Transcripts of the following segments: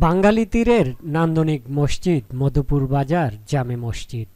বাঙালি তীরের নান্দনিক মসজিদ, মধুপুর বাজার, জামে মসজিদ।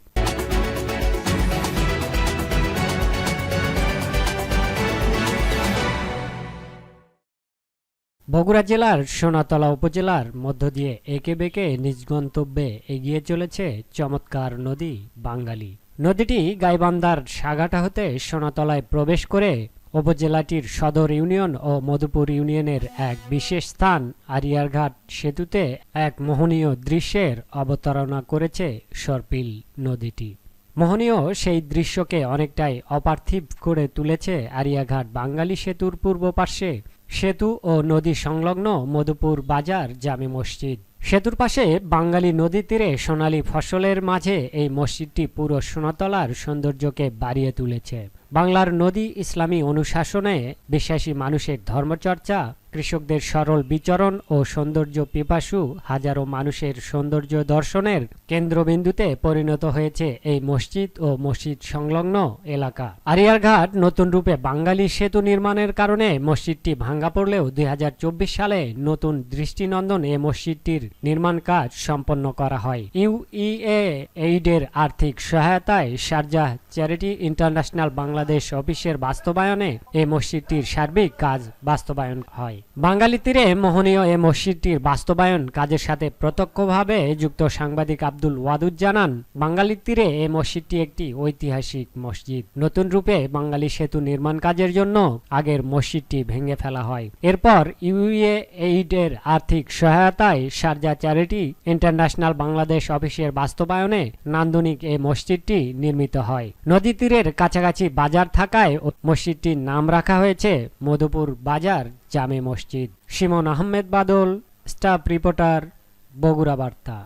বগুড়া জেলার সোনাতলা উপজেলার মধ্য দিয়ে একে বেঁকে নিজ গন্তব্যে এগিয়ে চলেছে চমৎকার নদী বাঙ্গালী নদীটি গাইবান্ধার সাগাটা হতে সোনাতলায় প্রবেশ করে উপজেলাটির সদর ইউনিয়ন ও মধুপুর ইউনিয়নের এক বিশেষ স্থান আরিয়ারঘাট সেতুতে এক মোহনীয় দৃশ্যের অবতারণা করেছে সর্পিল নদীটি। মোহনীয় সেই দৃশ্যকে অনেকটাই অপার্থিব করে তুলেছে আরিয়াঘাট বাঙালি সেতুর পূর্ব পার্শ্বে। সেতু ও নদী সংলগ্ন মধুপুর বাজার জামে মসজিদ। সেতুর পাশে বাঙালি নদী তীরে সোনালী ফসলের মাঝে এই মসজিদটি পুরো সোনাতলার সৌন্দর্যকে বাড়িয়ে তুলেছে। বাংলার নদী ইসলামী অনুশাসনে বিশ্বাসী মানুষের ধর্মচর্চা, কৃষকদের সরল বিচরণ ও সৌন্দর্য পিপাসু হাজারো মানুষের সৌন্দর্য দর্শনের কেন্দ্রবিন্দুতে পরিণত হয়েছে এই মসজিদ ও মসজিদ সংলগ্ন এলাকা। আরিয়ারঘাট নতুন রূপে বাঙালি সেতু নির্মাণের কারণে মসজিদটি ভাঙ্গা পড়লেও দুই হাজার চব্বিশ সালে নতুন দৃষ্টিনন্দন এ মসজিদটির নির্মাণ কাজ সম্পন্ন করা হয়। ইউইএ এইডের আর্থিক সহায়তায় শারজাহ চ্যারিটি ইন্টারন্যাশনাল বাংলাদেশ অফিসের বাস্তবায়নে এই মসজিদটির সার্বিক কাজ বাস্তবায়ন হয়। বাঙালি তীরে মোহনীয় এ মসজিদটির বাস্তবায়ন কাজের সাথে প্রত্যক্ষভাবে যুক্ত সাংবাদিক আব্দুল ওয়াদুদ জানান, বাঙালি তীরে এই মসজিদটি একটি ঐতিহাসিক মসজিদ। নতুন রূপে বাঙালি সেতু নির্মাণ কাজের জন্য আগের মসজিদটি ভেঙে ফেলা হয়। এরপর ইউএ এইডের আর্থিক সহায়তায় শারজা চ্যারিটি ইন্টারন্যাশনাল বাংলাদেশ অফিসের বাস্তবায়নে নান্দনিক এই মসজিদটি নির্মিত হয়। নদী তীরের কাছাকাছি বাজার থাকায় মসজিদটির নাম রাখা হয়েছে মধুপুর বাজার জামে মসজিদ। সিমন আহমেদ বাদল, স্টাফ রিপোর্টার, বগুড়া বার্তা।